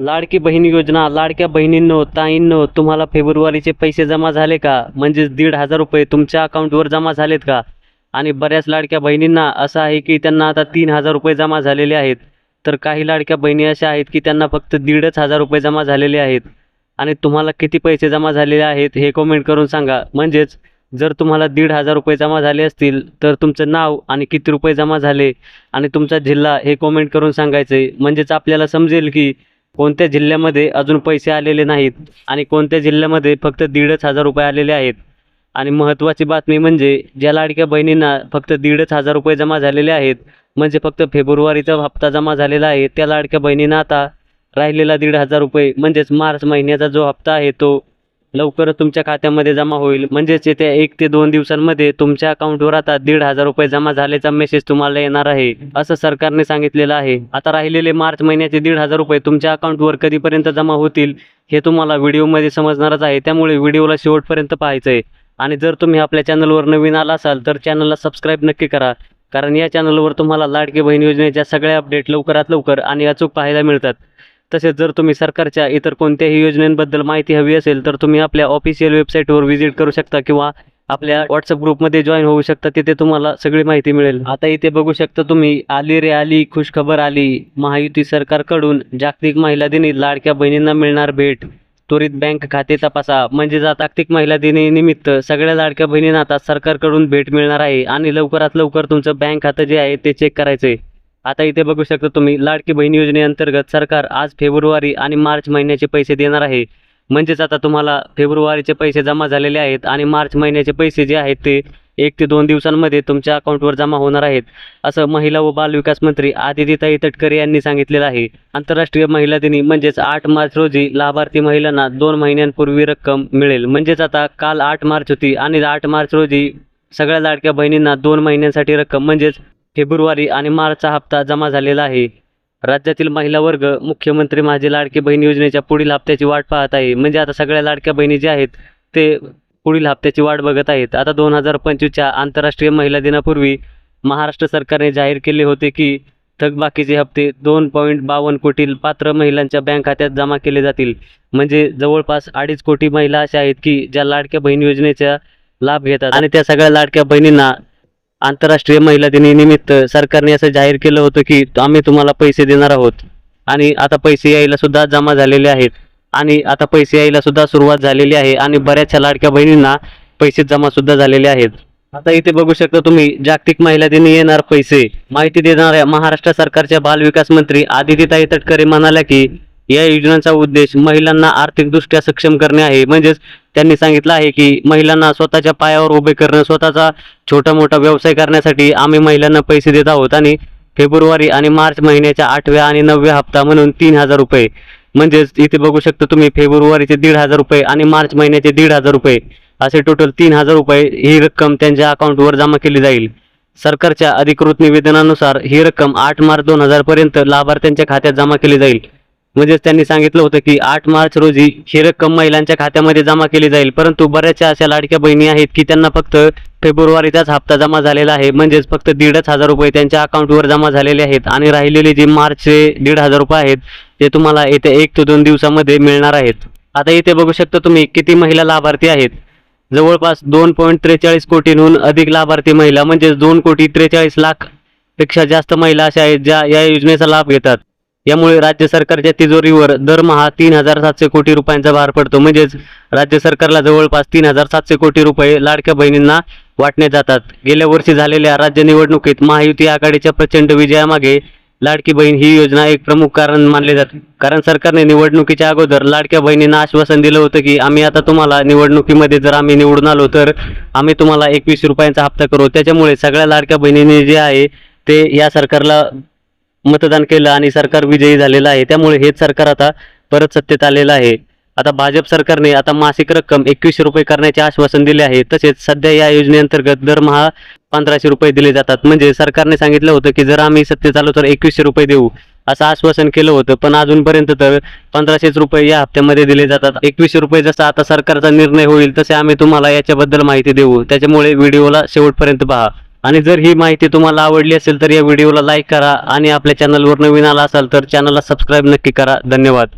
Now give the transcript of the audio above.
लाडकी बहीण योजना लाडक्या बहिणींनो ताईंनो तुम्हाला फेब्रुवारीचे पैसे जमा झाले का? म्हणजेच दीड हजार रुपये तुमच्या अकाउंटवर जमा झालेत का? आणि बऱ्याच लाडक्या बहिणींना असं आहे की त्यांना आता तीन हजार रुपये जमा झालेले आहेत. तर काही लाडक्या बहिणी अशा आहेत की त्यांना फक्त दीडच हजार रुपये जमा झालेले आहेत. आणि तुम्हाला किती पैसे जमा झालेले आहेत हे कमेंट करून सांगा. म्हणजेच जर तुम्हाला दीड हजार रुपये जमा झाले असतील तर तुमचं नाव आणि किती रुपये जमा झाले आणि तुमचा जिल्हा हे कमेंट करून सांगायचं आहे म्हणजेच आपल्याला समजेल की कोणत्या जिल्ह्यामध्ये अजून पैसे आलेले नाहीत आणि कोणत्या जिल्ह्यामध्ये फक्त दीडच हजार रुपये आलेले आहेत? आणि महत्त्वाची बातमी म्हणजे ज्या लाडक्या बहिणींना फक्त दीडच हजार रुपये जमा झालेले आहेत म्हणजे फक्त फेब्रुवारीचा हप्ता जमा झालेला आहे त्या लाडक्या बहिणींना आता राहिलेला दीड हजार रुपये म्हणजेच मार्च महिन्याचा जो हप्ता आहे तो लवकरच तुमच्या खात्यामध्ये जमा होईल. म्हणजेच येत्या एक ते दोन दिवसांमध्ये तुमच्या अकाउंटवर आता दीड हजार रुपये जमा झाल्याचा मेसेज तुम्हाला येणार आहे. असं सरकारने सांगितलेलं आहे. आता राहिलेले मार्च महिन्याचे दीड हजार रुपये तुमच्या अकाउंटवर कधीपर्यंत जमा होतील हे तुम्हाला व्हिडिओमध्ये समजणारच आहे. त्यामुळे व्हिडिओला शेवटपर्यंत पाहायचं आहे आणि जर तुम्ही आपल्या चॅनलवर नवीन आला असाल तर चॅनलला सबस्क्राईब नक्की करा. कारण या चॅनलवर तुम्हाला लाडके बहीण योजनेच्या सगळ्या अपडेट लवकरात लवकर आणि अचूक पाहायला मिळतात. तसेच जर तुम्ही सरकारच्या इतर कोणत्याही योजनांबद्दल माहिती हवी असेल तर तुम्ही आपल्या ऑफिशियल वेबसाईटवर व्हिजिट करू शकता किंवा आपल्या व्हॉट्सअप ग्रुपमध्ये जॉईन होऊ शकता. तिथे तुम्हाला सगळी माहिती मिळेल. आता इथे बघू शकता तुम्ही आली रे आली खुशखबर आली. महायुती सरकारकडून जागतिक महिला दिनी लाडक्या बहिणींना मिळणार भेट. त्वरित बँक खाते तपासा. म्हणजेच जागतिक महिला दिनानिमित्त सगळ्या लाडक्या बहिणींना आता सरकारकडून भेट मिळणार आहे. आणि लवकरात लवकर तुमचं बँक खातं जे आहे ते चेक करायचं आहे आता इथे बघू शकता तुम्ही लाडकी बहीण योजनेअंतर्गत सरकार आज फेब्रुवारी आणि मार्च महिन्याचे पैसे देणार आहे. म्हणजेच आता तुम्हाला फेब्रुवारीचे पैसे जमा झालेले आहेत आणि मार्च महिन्याचे पैसे जे आहेत ते एक ते दोन दिवसांमध्ये तुमच्या अकाउंटवर जमा होणार आहेत. असं महिला व बालविकास मंत्री आदितीताई तटकरे यांनी सांगितलेलं आहे. आंतरराष्ट्रीय महिला दिनी म्हणजेच आठ मार्च रोजी लाभार्थी महिलांना दोन महिन्यांपूर्वी रक्कम मिळेल. म्हणजेच आता काल आठ मार्च होती आणि आठ मार्च रोजी सगळ्या लाडक्या बहिणींना दोन महिन्यांसाठी रक्कम म्हणजेच फेब्रुवारी आणि मार्चचा हप्ता जमा झालेला आहे. राज्यातील महिला वर्ग मुख्यमंत्री माझी लाडकी बहीण योजनेच्या पुढील हप्त्याची वाट पाहत आहे. म्हणजे आता सगळ्या लाडक्या बहिणी ज्या आहेत ते पुढील हप्त्याची वाट बघत आहेत. आता दोन हजार पंचवीसच्या आंतरराष्ट्रीय महिला दिनापूर्वी महाराष्ट्र सरकारने जाहीर केले होते की थकबाकीचे हप्ते दोन पॉईंट बावन्न कोटी पात्र महिलांच्या बँक खात्यात जमा केले जातील. म्हणजे जवळपास अडीच कोटी महिला अशा आहेत की ज्या लाडक्या बहीण योजनेचा लाभ घेतात. आणि त्या सगळ्या लाडक्या बहिणींना आंतरराष्ट्रीय महिला दिनानिमित्त सरकारने असं जाहीर केलं होतं की आम्ही तुम्हाला पैसे देणार आहोत. आणि आता पैसे यायला सुद्धा जमा झालेले आहेत. आणि आता पैसे यायला सुद्धा सुरुवात झालेली आहे आणि बऱ्याचशा लाडक्या बहिणींना पैसे जमा सुद्धा झालेले आहेत. आता इथे बघू शकता तुम्ही जागतिक महिला दिनी येणार पैसे. माहिती देणाऱ्या महाराष्ट्र सरकारच्या बाल विकास मंत्री आदितीताई तटकरे म्हणाल्या की या योजनांचा उद्देश महिलांना आर्थिकदृष्ट्या सक्षम करणे आहे. म्हणजेच त्यांनी सांगितलं आहे की महिलांना स्वतःच्या पायावर उभे करणं स्वतःचा छोटा मोठा व्यवसाय करण्यासाठी आम्ही महिलांना पैसे देत आहोत आणि फेब्रुवारी आणि मार्च महिन्याच्या आठव्या आणि नवव्या हप्ता म्हणून तीन हजार रुपये. म्हणजेच इथे बघू शकता तुम्ही फेब्रुवारीचे दीड हजार रुपये आणि मार्च महिन्याचे दीड हजार रुपये. असे टोटल तीन हजार रुपये ही रक्कम त्यांच्या अकाउंटवर जमा केली जाईल. सरकारच्या अधिकृत निवेदनानुसार ही रक्कम आठ मार्च दोन हजारपर्यंत लाभार्थ्यांच्या खात्यात जमा केली जाईल. म्हणजेच त्यांनी सांगितलं होतं की आठ मार्च रोजी ही रक्कम महिलांच्या खात्यामध्ये जमा केली जाईल. परंतु बऱ्याचशा अशा लाडक्या बहिणी आहेत की त्यांना फक्त फेब्रुवारीचाच हप्ता जमा झालेला आहे. म्हणजेच फक्त दीडच हजार रुपये त्यांच्या अकाउंटवर जमा झालेले आहेत आणि राहिलेले जे मार्चचे दीड हजार रुपये आहेत ते तुम्हाला येत्या एक ते दोन दिवसामध्ये मिळणार आहेत. आता इथे बघू शकता तुम्ही किती महिला लाभार्थी आहेत. जवळपास दोन पॉईंट त्रेचाळीस कोटींहून अधिक लाभार्थी महिला म्हणजेच दोन कोटी त्रेचाळीस लाखपेक्षा जास्त महिला अशा आहेत ज्या या योजनेचा लाभ घेतात. यामुळे राज्य सरकारच्या तिजोरीवर दरमहा तीन हजार सातशे कोटी रुपयांचा भार पडतो. म्हणजेच राज्य सरकारला जवळपास तीन हजार सातशे कोटी रुपये लाडक्या बहिणींना वाटणे जातात. गेल्या वर्षी झालेल्या राज्य निवडणुकीत महायुती आघाडीच्या प्रचंड विजयामागे लाडकी बहीण ही योजना एक प्रमुख कारण मानले जाते. कारण सरकारने निवडणुकीच्या अगोदर लाडक्या बहिणींना आश्वासन दिलं होतं की आम्ही आता तुम्हाला निवडणुकीमध्ये जर आम्ही निवडून आलो तर आम्ही तुम्हाला एकवीस रुपयांचा हप्ता करू. त्याच्यामुळे सगळ्या लाडक्या बहिणींनी जे आहे ते या सरकारला मतदान केलं आणि सरकार विजयी झालेलं आहे. त्यामुळे हेच सरकार आता परत सत्तेत आलेलं आहे. आता भाजप सरकारने आता मासिक रक्कम एकवीसशे रुपये करण्याचे आश्वासन दिले आहे. तसेच सध्या या योजनेअंतर्गत दरमहा पंधराशे रुपये दिले जातात. म्हणजे सरकारने सांगितलं होतं की जर आम्ही सत्तेत आलो तर एकवीसशे रुपये देऊ असं आश्वासन केलं होतं. पण अजूनपर्यंत तर पंधराशेच रुपये या हप्त्यामध्ये दिले जातात. एकवीसशे रुपये जसा आता सरकारचा निर्णय होईल तसे आम्ही तुम्हाला याच्याबद्दल माहिती देऊ. त्याच्यामुळे व्हिडिओला शेवटपर्यंत पहा. आणि जर ही माहिती तुम्हाला आवडली असेल तर या व्हिडिओला लाईक करा आणि आपल्या चॅनलवर नवीन आला असाल तर चॅनलला सबस्क्राईब नक्की करा. धन्यवाद.